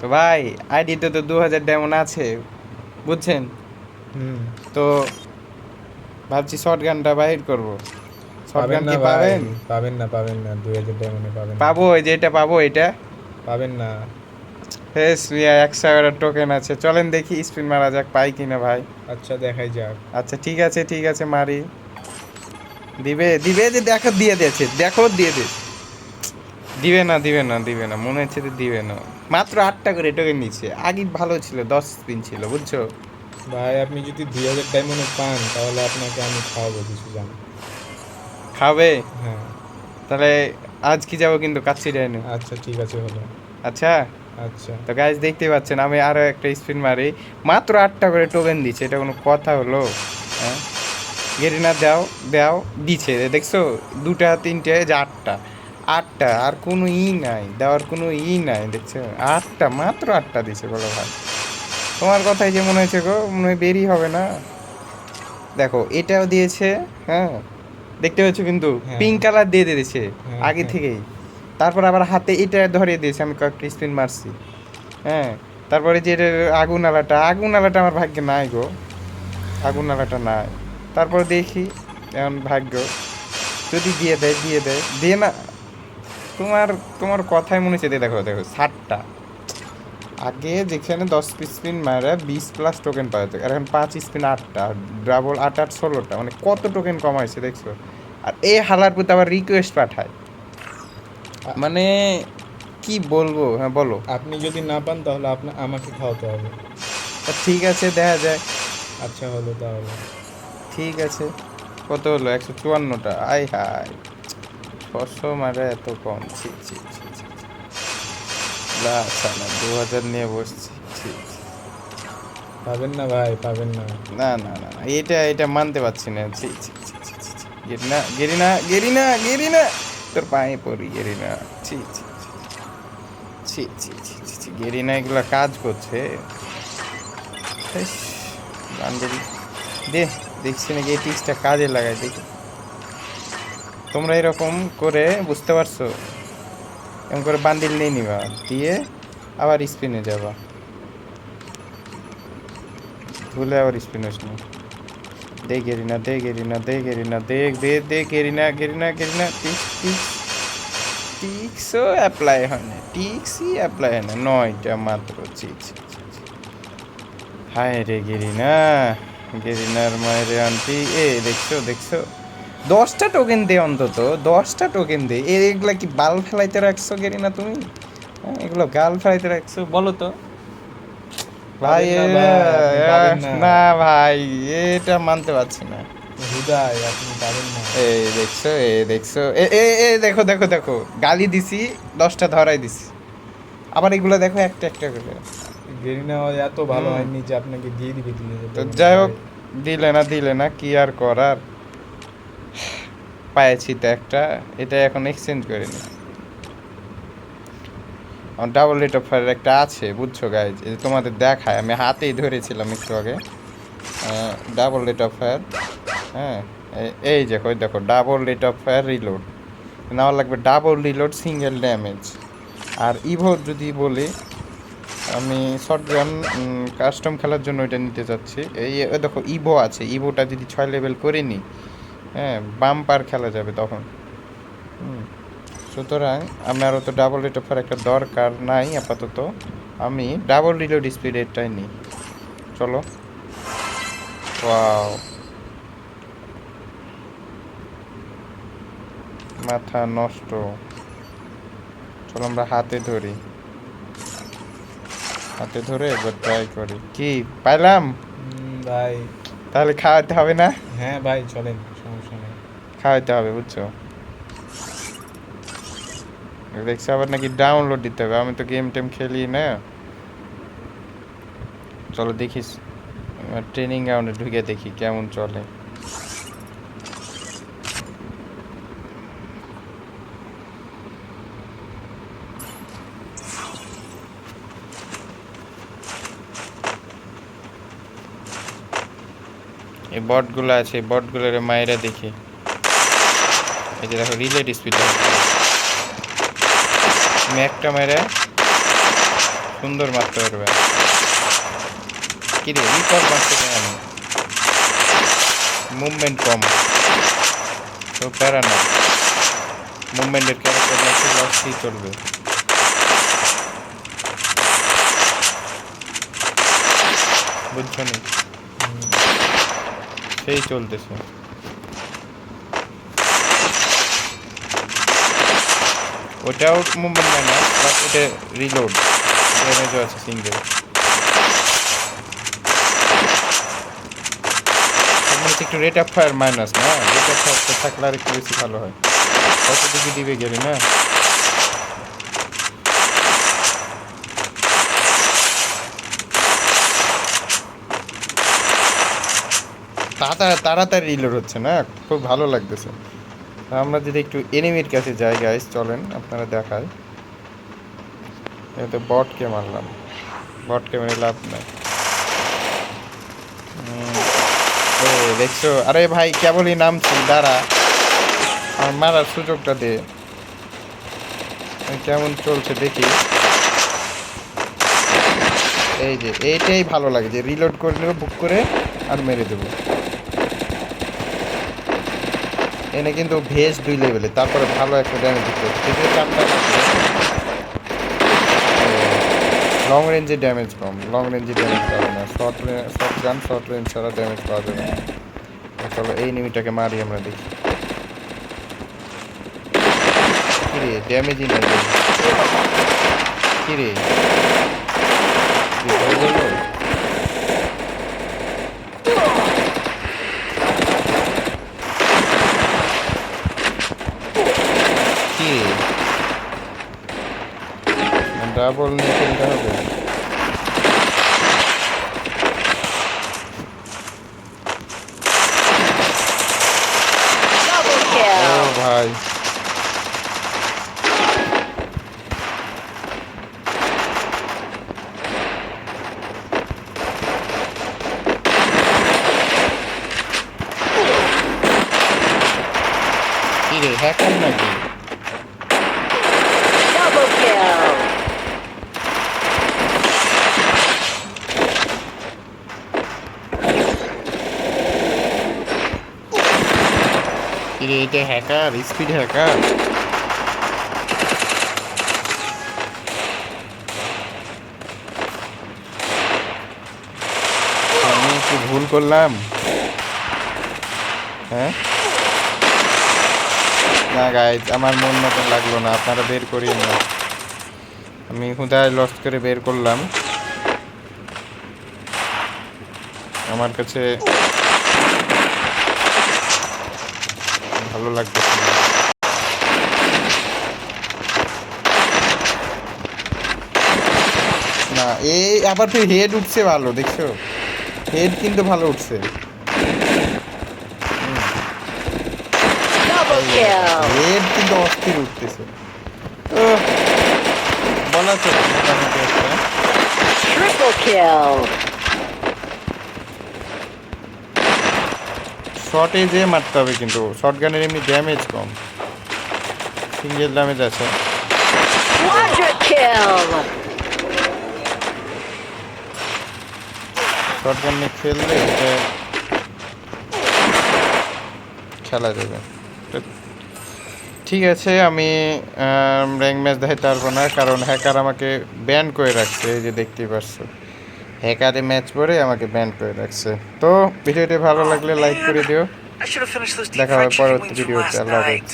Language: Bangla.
তো ভাই আইডিতে তো দু হাজার ডায়মন্ড আছে বুঝছেন? হুম। তো ভাবছি শর্ট গানটা বাহির করব। শর্ট গান কি পাবেন? পাবেন না পাবেন না দুই হাজার ডায়মন্ডে পাবেন পাবো ওই যে এটা পাবো এটা? পাবেন না। হেস মিয়া একশো এগারো টোকেন আছে। চলেন দেখি স্পিন মারা যাক পাই কিনা ভাই। আচ্ছা দেখাই যাক। আচ্ছা ঠিক আছে ঠিক আছে মারি। দিবে দিবে যে দেখো দিয়ে দিয়েছে। দেখো দিয়ে দে দিবে না দিবে না দিবে না। মনে হচ্ছে যে দিবে না। মাত্র আটটা করে টোকেন নিচ্ছে। আগে ভালো ছিল দশ দিন ছিল বুঝছ? ভাই আপনি যদি দুই হাজার ডায়মন্ডে পান তাহলে আপনাকে আমি খাওয়াবো কিছু জানি। খাবে? হ্যাঁ। তাহলে আজ কি যাব কিন্তু কাচ্চি ডাইনে আচ্ছা ঠিক আছে হলো আচ্ছা? আচ্ছা। তো গাইজ দেখতে পাচ্ছেন আমি আরও একটা স্পিন মারি। মাত্র আটটা করে টোকেন দিচ্ছে এটা কোনো কথা হলো? হ্যাঁ? গেরিনা দাও দাও দিচ্ছে। দেখছ? দুটা তিনটে যে আটটা। আটটা আর কোনো ই নাই দেওয়ার কোনো ই নাই দেখছ? আটটা মাত্র আটটা দিছে বলো ভাই তোমার কথাই যে মনে হয়েছে গো মনে হয় বেরি হবে না। দেখো এটাও দিয়েছে হ্যাঁ? দেখতে পাচ্ছ কিন্তু হ্যাঁ। পিঙ্ক কালার দিয়ে দিয়েছে হ্যাঁ, আগে হ্যাঁ। থেকেই। তারপর আবার হাতে এটা ধরিয়ে দিয়েছে আমি কয়েকটা স্পিন মারছি। হ্যাঁ? তারপরে যে এটা আগুন আলাটা আগুন আলাটা আমার ভাগ্যে নাই গো। আগুন আলাটা নাই। তারপর দেখি এমন ভাগ্য। যদি দিয়ে দেয় দিয়ে দেয়। দিয়ে না তোমার তোমার কথাই মনে হচ্ছে দেখো দেখো ষাটটা আগে যেখানে দশ স্পিন মারে বিশ প্লাস টোকেন পাওয়া যেত। আর এখন পাঁচ স্পিন আটটা ডাবল আট আট ষোলোটা। মানে কত টোকেন কমাইছে দেখছ? আর এই হালার প্রতি আবার রিকোয়েস্ট পাঠায়। মানে কি বলব? হ্যাঁ বলো। আপনি যদি না পান তাহলে আপনি আমাকে খাওয়াতে হবে। তা ঠিক আছে দেখা যায় আচ্ছা হলো তাহলে। ঠিক আছে। কত হলো? একশো চুয়ান্নটা। আয় হাই কষ্ট মারে এত কম ছি ছি ছি না দু হাজার নিয়ে বসছি ছি পাবেন না ভাই পাবেন না না না না এটা এটা মানতে পারছি না ছি ছি গেরিনা গেরিনা গেরিনা তোর পায়ে পড়ি গেরিনা ছি ছি ছি ছি ছি ছি গেরি এগুলো কাজ করছে বান্ধবী দে দেখছি না গেটিক্সটা কাজে লাগাই দেখি তোমরা এরকম করে বুঝতে পারছ? এরকম করে বান্ডিল নিয়ে নিবা, দিয়ে আবার স্পিনে যাবা। ভুলে আবার স্পিনে শুনি দে গেরিনা দে গেরিনা, দে দেখ দে দে grenade grenade grenade, ticks ticks, টিক্সও apply হয় না। টিক্সই অ্যাপ্লাই হয় না। নয়টা মাত্র। ছি। হায় রে গেরিনা, গেরিনার মায়ের আন্টি। এ, দেখছ দেখছ? দশটা টোকেন দে অন্তত দশটা টোকেন দে। এগুলা কি বাল ফেলাইতে রাখছো গেরি না তুমি? হ্যাঁ, এগুলো গাল ফেলাইতে রাখছো বলো তো। ভাই না ভাই, এটা মানতে পারছি না। এই দেখছ এ দেখছ এ এ এ দেখো দেখো দেখো গালি দিছি দশটা ধরাই দিছি। আবার এগুলো দেখো একটা একটা করে। গেরিনা এত ভালো হয়নি যে আপনাকে দিয়ে দিবে তো যাই হোক দিলে না দিলে না কি আর করার? পাইছি তো একটা, এটা এখন এক্সচেঞ্জ করে নি। আমার ডাবল রেট অফ ফায়ার একটা আছে, বুঝছ গাইজ যে তোমাদের দেখায়, আমি হাতেই ধরেছিলাম একটু আগে। ডাবল রেট অফ ফায়ার হ্যাঁ? এই যে, ওই দেখো double rate of fire reload নেওয়া লাগবে ডাবল রিলোড সিঙ্গেল ড্যামেজ আর ইভো যদি বলি, আমি শর্টগান কাস্টম খেলার জন্য এটা নিতে চাচ্ছি এই দেখো ইভো আছে। ইভোটা যদি ছয় লেভেল করে নিই হ্যাঁ বাম্পার খেলা যাবে তখন। সুতরাং আমার তো ডাবল রেট অফার একটা দরকার নাই আপাতত। আমি ডাবল রিলোড স্পিডেরটাই নিই। চলো। ওয়াও। মাথা নষ্ট। চলো আমরা হাতে ধরি। হাতে ধরে একবার ট্রাই করি। কি পাইলাম? ভাই। তাহলে খাওয়াতে হবে না? হ্যাঁ ভাই চলেন। খাওয়াতে হবে, বুঝছ? দেখছি আবার নাকি ডাউনলোড দিতে হবে, আমি তো গেম টেম খেলি না। চলো দেখিস ট্রেনিং গ্রাউন্ডে ঢুকে দেখি কেমন চলে। এই বটগুলো আছে বটগুলোর মায়েরা দেখি। এই যে দেখো রিলেট স্পিড আমি একটা মেরে সুন্দর মারতে পারবে। কিরে রিকল মারতে কেন মুভমেন্ট কম। তো প্যারা না। মুভমেন্টের ক্যারেক্টার লাগছে লসই চলবে। বুঝছ নি? সেই চলতেছে। ওটাও হয় না বাট এটা রিলোড ড্যামেজও আছে সিঙ্গেল মানে একটু রেট অফ ফায়ার মাইনাস না? রেট অফ ফায়ার থাকলে আর একটু বেশি ভালো হয়। কত দিকে দিবে গেলি, না? তাড়াতাড়ি রিলোড হচ্ছে, না? খুব ভালো লাগতেছে। আমরা যদি একটু এনিমির কাছে যাই গাইস চলেন, আপনারা দেখায় এতে বটকে মারলাম। বটকে মেরে লাভ নাই। দেখছ? আরে ভাই, কেবলই নামছি, দাঁড়া। আমার মারার সুযোগটা দে। কেমন চলছে দেখি। এই যে, এইটাই ভালো লাগে যে রিলোড করে নেব বুক করে আর মেরে দেবো। এনে কিন্তু ভেজ দুই লেভেলে, তারপরে ভালো একটা ড্যামেজ চারটা লং রেঞ্জে ড্যামেজ কম লং রেঞ্জে ড্যামেজ পাবে না। Short short gun short range ছাড়া ড্যামেজ পাওয়া যাবে না। চলো, এই নিমিটাকে মারি আমরা দেখি। কিরে ড্যামেজই নেই কিরে কি হয়ে গেল? কি ডাবল নিয়ে কিনতে হবে Double ও kill. ভাই কি রে হ্যাকার নাকি Double kill. এটা হ্যাকার স্পিড হ্যাকার আমি কি ভুল করলাম? হ্যাঁ? না গাইজ আমার মন মতন লাগল না, আপনারা বের করিয়ে না আমি হুদায় লস্ট করে বের করলাম। আমার কাছে ভালো লাগতেছে না। এই আবার ফির হেড উঠছে ভালো দেখছ? হেড কিন্তু ভালো উঠছে. হেড কিন্তু অস্থির উঠতেছে। বলা তো একটা। শর্টে যে মারতে হবে কিন্তু। শর্ট গানের এমনি ড্যামেজ কম। সিঙ্গেল ড্যামেজ আছে। শর্ট গান নিয়ে খেললে এটা খেলা যাবে। ঠিক আছে আমি র্যাঙ্ক ম্যাচ দেখাতে পারব না কারণ হ্যাকার আমাকে ব্যান করে রাখছে এই যে দেখতেই পারছ। হ্যাকারে ম্যাচ পরে আমাকে ব্যান করে রাখছে। তো ভিডিওটি ভালো লাগলে লাইক করে দিও। দেখা হবে পরবর্তী ভিডিওতে আল্লাহ হাফিজ।